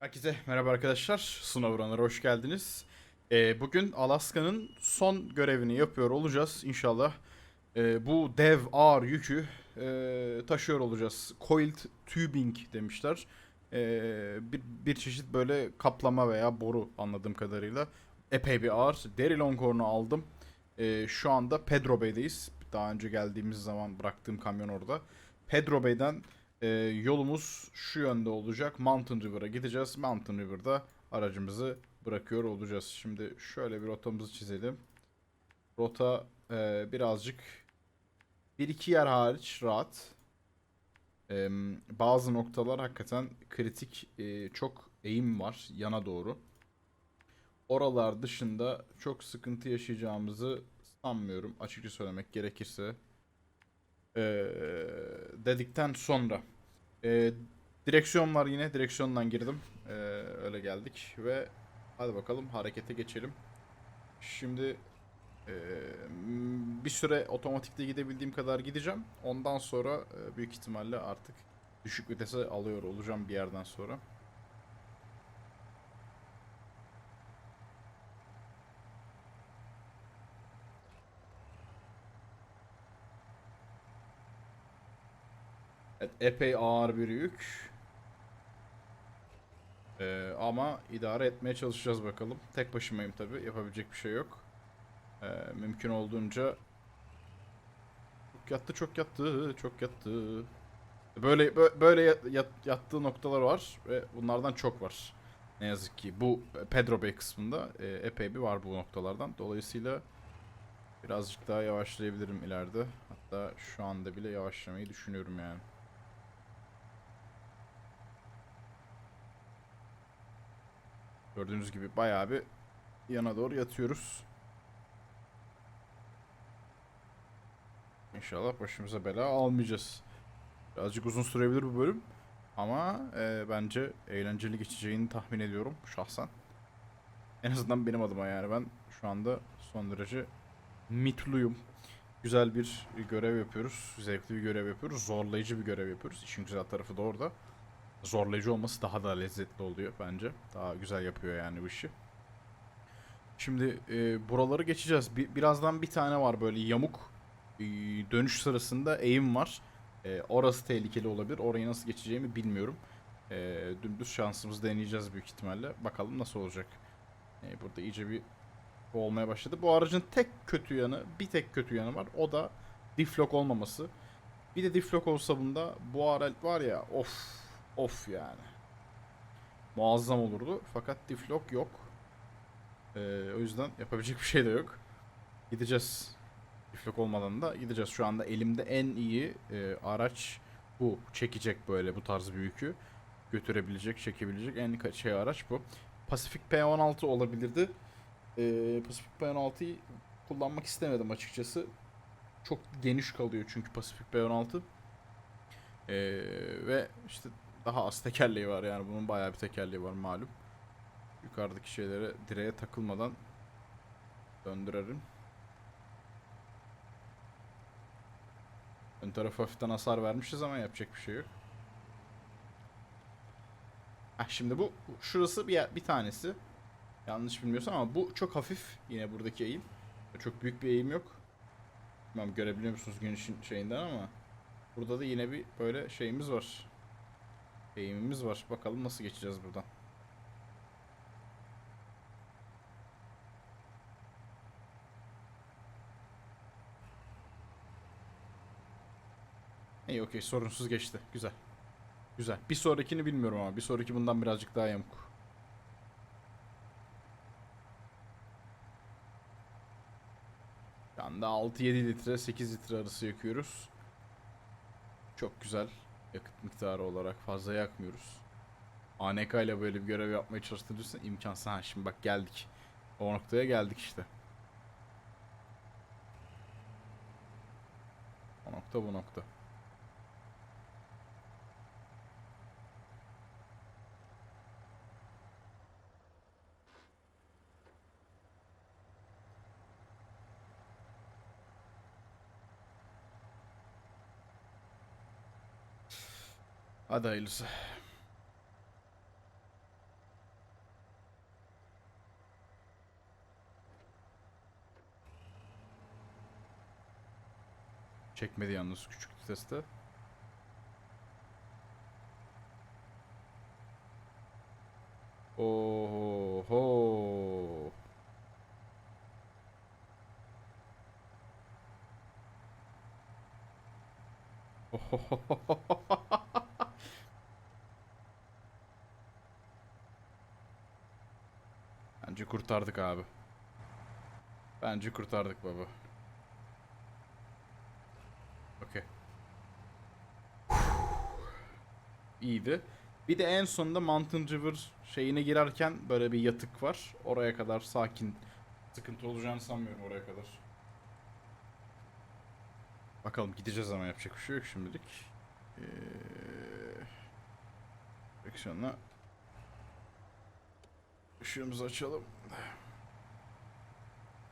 Herkese merhaba arkadaşlar. Sınav hoş geldiniz. Ee, bugün Alaska'nın son görevini yapıyor olacağız inşallah. Ee, bu dev ağır yükü e, taşıyor olacağız. Coiled tubing demişler. Ee, bir, bir çeşit böyle kaplama veya boru anladığım kadarıyla. Epey bir ağır. Deri Longhorn'u aldım. Ee, şu anda Pedro Bay'deyiz. Daha önce geldiğimiz zaman bıraktığım kamyon orada. Pedro Bay'den ee, yolumuz şu yönde olacak. Mountain River'a gideceğiz. Mountain River'da aracımızı bırakıyor olacağız. Şimdi şöyle bir rotamızı çizelim. Rota e, birazcık bir iki yer hariç rahat. Ee, bazı noktalar hakikaten kritik. e, çok eğim var yana doğru. Oralar dışında çok sıkıntı yaşayacağımızı sanmıyorum. Açıkça söylemek gerekirse e, dedikten sonra e, direksiyon var yine. Direksiyondan girdim. E, öyle geldik ve hadi bakalım harekete geçelim. Şimdi e, bir süre otomatikte gidebildiğim kadar gideceğim. Ondan sonra e, büyük ihtimalle artık düşük vitese alıyor olacağım bir yerden sonra epey ağır bir yük. Ee, ama idare etmeye çalışacağız bakalım. Tek başımayım tabi. Yapabilecek bir şey yok. Ee, mümkün olduğunca çok yattı, çok yattı, çok yattı. Böyle bö- böyle yat- yat- yattığı noktalar var ve bunlardan çok var. Ne yazık ki bu Pedro Bay kısmında e, epey bir var bu noktalardan. Dolayısıyla birazcık daha yavaşlayabilirim ileride. Hatta şu anda bile yavaşlamayı düşünüyorum yani. Gördüğünüz gibi bayağı bir yana doğru yatıyoruz. İnşallah başımıza bela almayacağız. Birazcık uzun sürebilir bu bölüm. Ama e, bence eğlenceli geçeceğini tahmin ediyorum şahsen. En azından benim adıma yani ben şu anda son derece mutluyum. Güzel bir görev yapıyoruz. Zevkli bir görev yapıyoruz. Zorlayıcı bir görev yapıyoruz. İşin güzel tarafı da orada zorlayıcı olması daha da lezzetli oluyor bence. Daha güzel yapıyor yani bu işi. Şimdi e, buraları geçeceğiz. Bir, birazdan bir tane var böyle yamuk e, dönüş sırasında eğim var. E, orası tehlikeli olabilir. Orayı nasıl geçeceğimi bilmiyorum. E, dümdüz şansımızı deneyeceğiz büyük ihtimalle. Bakalım nasıl olacak. E, burada iyice bir olmaya başladı. Bu aracın tek kötü yanı, bir tek kötü yanı var. O da diflok olmaması. Bir de diflok olsa bunda bu araç var ya of Of yani. Muazzam olurdu. Fakat diflok yok. Ee, o yüzden yapabilecek bir şey de yok. Gideceğiz. Diflok olmadan da gideceğiz. Şu anda elimde en iyi e, araç bu. Çekecek böyle bu tarz bir yükü. Götürebilecek, çekebilecek en şey araç bu. Pacific P16 olabilirdi. Ee, Pacific P16'yı kullanmak istemedim açıkçası. Çok geniş kalıyor çünkü Pacific P16. Ee, ve işte daha az tekerleği var yani bunun bayağı bir tekerleği var malum. Yukarıdaki şeylere direğe takılmadan döndürelim. Ön tarafı hafiften hasar vermişiz ama yapacak bir şey yok. Heh, şimdi bu şurası bir, bir tanesi. Yanlış bilmiyorsam ama bu çok hafif yine buradaki eğim. Çok büyük bir eğim yok. Bilmem görebiliyor musunuz güneşin şeyinden ama burada da yine bir böyle şeyimiz var. Eğimimiz var. Bakalım nasıl geçeceğiz buradan. İyi okey sorunsuz geçti. Güzel. Güzel. Bir sonrakini bilmiyorum ama bir sonraki bundan birazcık daha yamuk. Şu anda 6-7 litre 8 litre arası yakıyoruz. Çok güzel yakıt miktarı olarak fazla yakmıyoruz. ANK ile böyle bir görev yapmaya çalıştırırsan imkansız. Ha şimdi bak geldik. O noktaya geldik işte. O nokta bu nokta. Hadi hayırlısı. Çekmedi yalnız küçük viteste. Oho. Oho. Kurtardık abi. Bence kurtardık baba. Okey. İyiydi. Bir de en sonunda Mountain River şeyine girerken böyle bir yatık var. Oraya kadar sakin. Sıkıntı olacağını sanmıyorum oraya kadar. Bakalım gideceğiz ama yapacak bir şey yok şimdilik. Ee, direksiyonla ışığımızı açalım.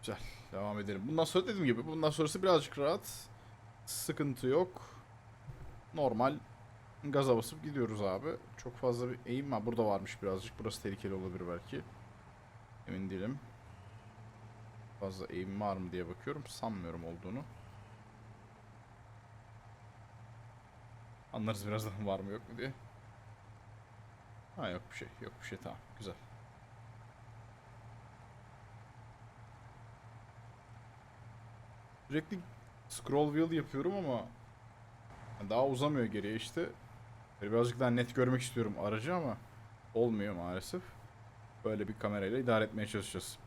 Güzel. Devam edelim. Bundan sonra dediğim gibi bundan sonrası birazcık rahat. Sıkıntı yok. Normal gaza basıp gidiyoruz abi. Çok fazla bir eğim var. Burada varmış birazcık. Burası tehlikeli olabilir belki. Emin değilim. Fazla eğim var mı diye bakıyorum. Sanmıyorum olduğunu. Anlarız birazdan var mı yok mu diye. Ha yok bir şey. Yok bir şey tamam. Güzel. Sürekli scroll wheel yapıyorum ama daha uzamıyor geriye işte. Birazcık daha net görmek istiyorum aracı ama olmuyor maalesef. Böyle bir kamerayla idare etmeye çalışacağız.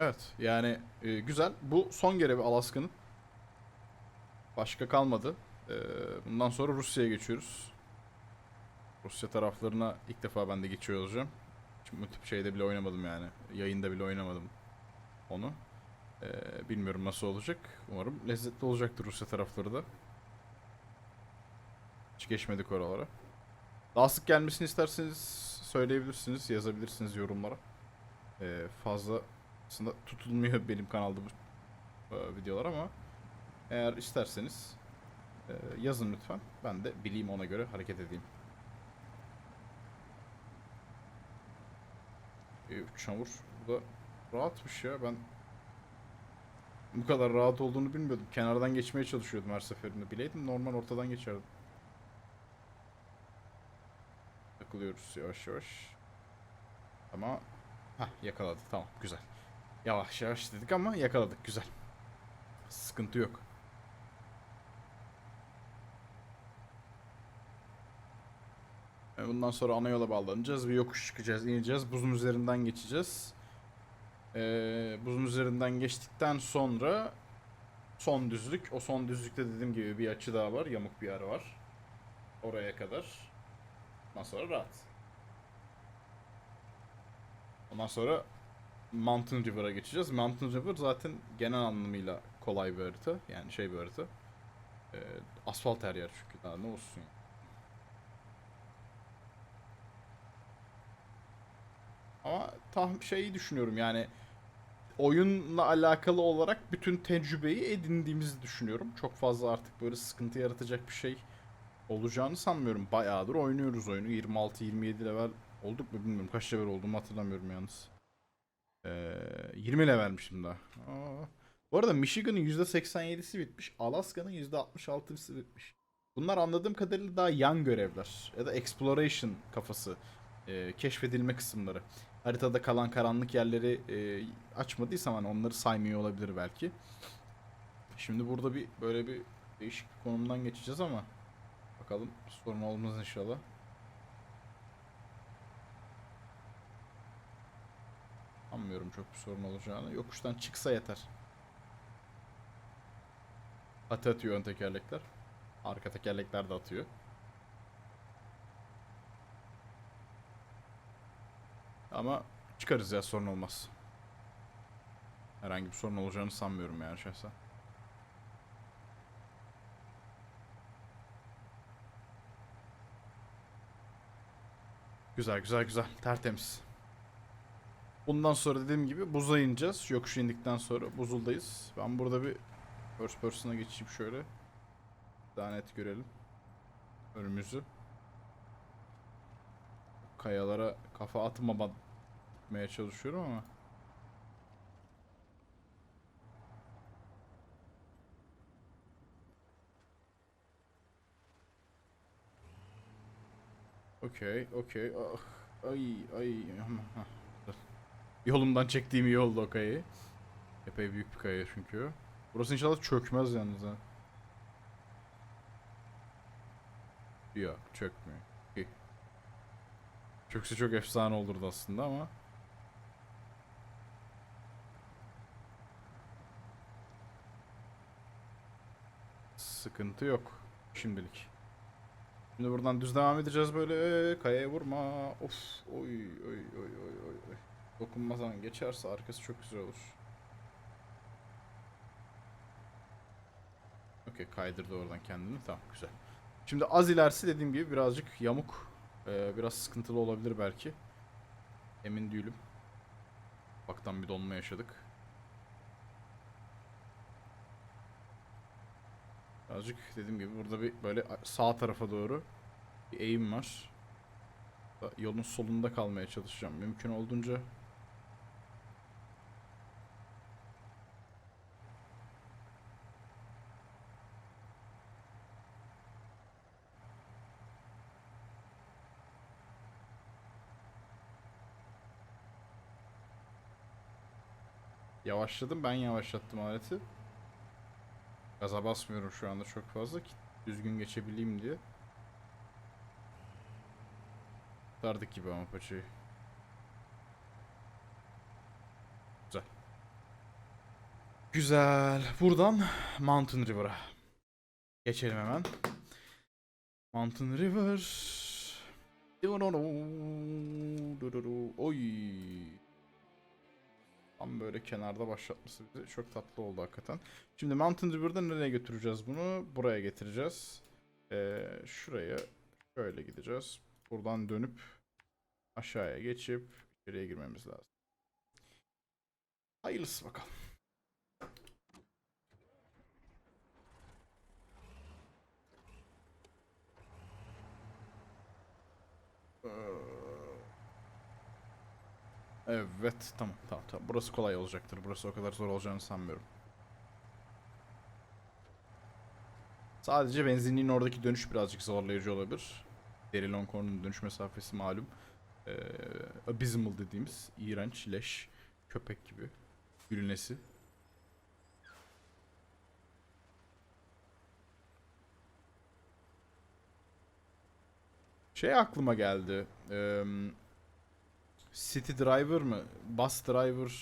Evet yani e, güzel. Bu son görevi Alaska'nın. Başka kalmadı. E, bundan sonra Rusya'ya geçiyoruz. Rusya taraflarına ilk defa ben de geçiyor olacağım. Şimdi bu tip şeyde bile oynamadım yani. Yayında bile oynamadım onu. Ee, bilmiyorum nasıl olacak. Umarım lezzetli olacaktır Rusya tarafları da. Hiç geçmedik oralara. Daha sık gelmesini isterseniz söyleyebilirsiniz, yazabilirsiniz yorumlara. Ee, fazla aslında tutulmuyor benim kanalda bu e, videolar ama eğer isterseniz e, yazın lütfen. Ben de bileyim ona göre hareket edeyim. E, çamur bu da rahatmış ya ben bu kadar rahat olduğunu bilmiyordum. Kenardan geçmeye çalışıyordum her seferinde. Bileydim normal ortadan geçerdim. Takılıyoruz yavaş yavaş. Ama ha yakaladık tamam güzel. Yavaş yavaş dedik ama yakaladık güzel. Sıkıntı yok. Bundan sonra ana yola bağlanacağız. Bir yokuş çıkacağız, ineceğiz. Buzun üzerinden geçeceğiz. Ee, buzun üzerinden geçtikten sonra son düzlük. O son düzlükte dediğim gibi bir açı daha var. Yamuk bir yer var. Oraya kadar. Ondan sonra rahat. Ondan sonra Mountain River'a geçeceğiz. Mountain River zaten genel anlamıyla kolay bir harita. Yani şey bir harita. Ee, asfalt her yer çünkü daha ne olsun. Ama tam şeyi düşünüyorum yani oyunla alakalı olarak bütün tecrübeyi edindiğimizi düşünüyorum. Çok fazla artık böyle sıkıntı yaratacak bir şey olacağını sanmıyorum. Bayağıdır oynuyoruz oyunu. 26-27 level olduk mu bilmiyorum. Kaç level olduğumu hatırlamıyorum yalnız. Ee, 20 levelmişim daha. Aa. Bu arada Michigan'ın %87'si bitmiş. Alaska'nın %66'sı bitmiş. Bunlar anladığım kadarıyla daha yan görevler. Ya da exploration kafası. Ee, keşfedilme kısımları. Haritada kalan karanlık yerleri e, açmadıysam hani onları saymıyor olabilir belki. Şimdi burada bir böyle bir değişik bir konumdan geçeceğiz ama bakalım sorun olmaz inşallah. Sanmıyorum çok bir sorun olacağını. Yokuştan çıksa yeter. Atı atıyor ön tekerlekler. Arka tekerlekler de atıyor. Ama çıkarız ya sorun olmaz. Herhangi bir sorun olacağını sanmıyorum yani şahsen. Güzel güzel güzel tertemiz. Bundan sonra dediğim gibi buza ineceğiz. Yokuş indikten sonra buzuldayız. Ben burada bir first person'a geçeyim şöyle. Daha net görelim. Önümüzü kayalara kafa atmamaya çalışıyorum ama. Okey, okey. Ah, ay, ay. Yolumdan çektiğim iyi oldu o kayayı. Epey büyük bir kaya çünkü. Burası inşallah çökmez yalnız ha. Yok, çökmüyor. Çökse çok efsane olurdu aslında ama. Sıkıntı yok şimdilik. Şimdi buradan düz devam edeceğiz böyle kayaya vurma. Of oy oy oy oy. oy. Dokunmadan geçerse arkası çok güzel olur. Okey kaydırdı oradan kendini. Tamam güzel. Şimdi az ilerisi dediğim gibi birazcık yamuk. Ee, biraz sıkıntılı olabilir belki. Emin değilim. Baktan bir donma yaşadık. Birazcık dediğim gibi burada bir böyle sağ tarafa doğru bir eğim var. Yolun solunda kalmaya çalışacağım. Mümkün olduğunca Yavaşladım ben yavaşlattım aleti. Gaza basmıyorum şu anda çok fazla ki düzgün geçebileyim diye. Tardık gibi ama paçayı. Güzel. Güzel. Buradan Mountain River'a. Geçelim hemen. Mountain River. Oy. Tam böyle kenarda başlatması bize çok tatlı oldu hakikaten. Şimdi Mountain River'da nereye götüreceğiz bunu? Buraya getireceğiz. Ee, şuraya şöyle gideceğiz. Buradan dönüp aşağıya geçip içeriye girmemiz lazım. Hayırlısı bakalım. Ee, Evet tamam tamam tamam. Burası kolay olacaktır. Burası o kadar zor olacağını sanmıyorum. Sadece benzinliğin oradaki dönüş birazcık zorlayıcı olabilir. Deri Longhorn'un dönüş mesafesi malum. Ee, abysmal dediğimiz iğrenç, leş, köpek gibi. Gülünesi. Şey aklıma geldi. Eee City Driver mı? Bus Driver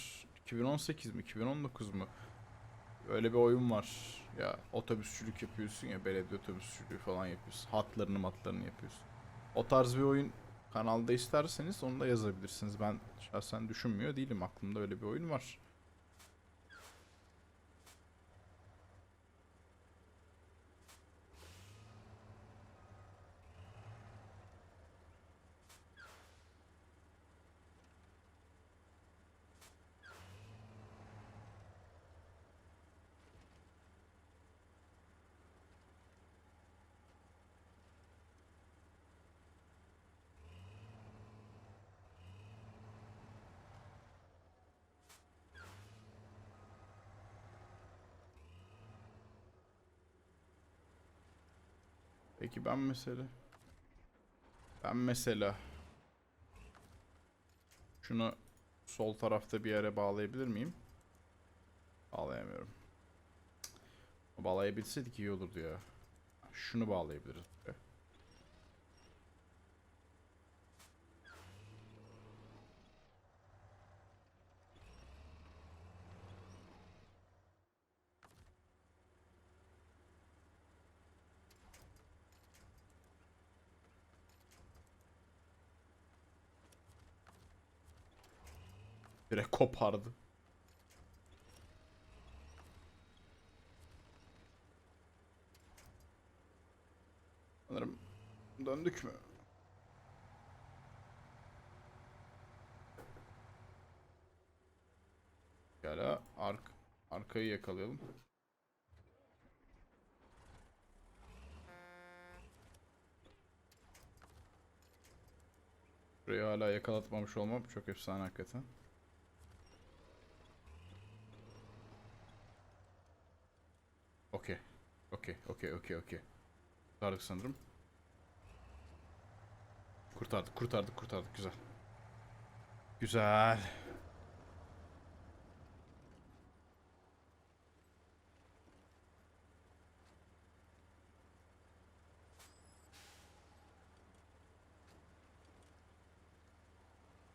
2018 mi? 2019 mu? Öyle bir oyun var. Ya otobüsçülük yapıyorsun ya belediye otobüsçülüğü falan yapıyorsun. Hatlarını matlarını yapıyorsun. O tarz bir oyun kanalda isterseniz onu da yazabilirsiniz. Ben şahsen düşünmüyor değilim. Aklımda öyle bir oyun var. Peki ben mesela ben mesela şunu sol tarafta bir yere bağlayabilir miyim? Bağlayamıyorum. Bağlayabilseydik iyi olurdu ya. Şunu bağlayabiliriz. Direkt kopardı. Sanırım döndük mü? Hala ark arkayı yakalayalım. Burayı hala yakalatmamış olmam çok efsane hakikaten. Okey. Okey, okey, okey, okey. Tarık sanırım. Kurtardık, kurtardık, kurtardık. Güzel. Güzel.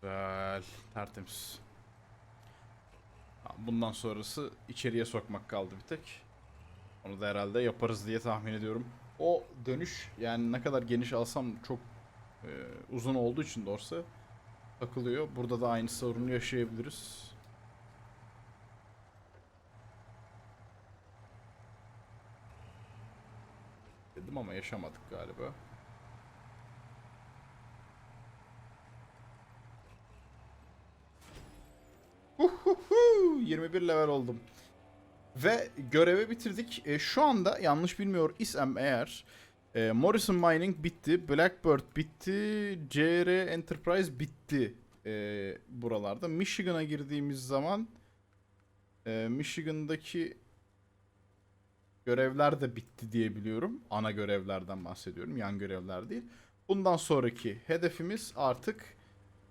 Güzel. Tertemiz. Bundan sonrası içeriye sokmak kaldı bir tek. Onu da herhalde yaparız diye tahmin ediyorum. O dönüş yani ne kadar geniş alsam çok e, uzun olduğu için dorsa takılıyor. Burada da aynı sorunu yaşayabiliriz. Dedim ama yaşamadık galiba. Uhuhu, 21 level oldum. Ve görevi bitirdik. E, şu anda yanlış bilmiyor isem eğer e, Morrison Mining bitti, Blackbird bitti, CR Enterprise bitti e, buralarda. Michigan'a girdiğimiz zaman e, Michigan'daki görevler de bitti diye biliyorum. Ana görevlerden bahsediyorum, yan görevler değil. Bundan sonraki hedefimiz artık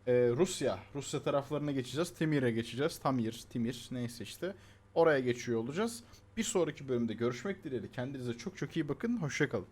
e, Rusya. Rusya taraflarına geçeceğiz. Timir'e geçeceğiz. Tamir, Timir neyse işte. Oraya geçiyor olacağız. Bir sonraki bölümde görüşmek dileğiyle. Kendinize çok çok iyi bakın. Hoşçakalın.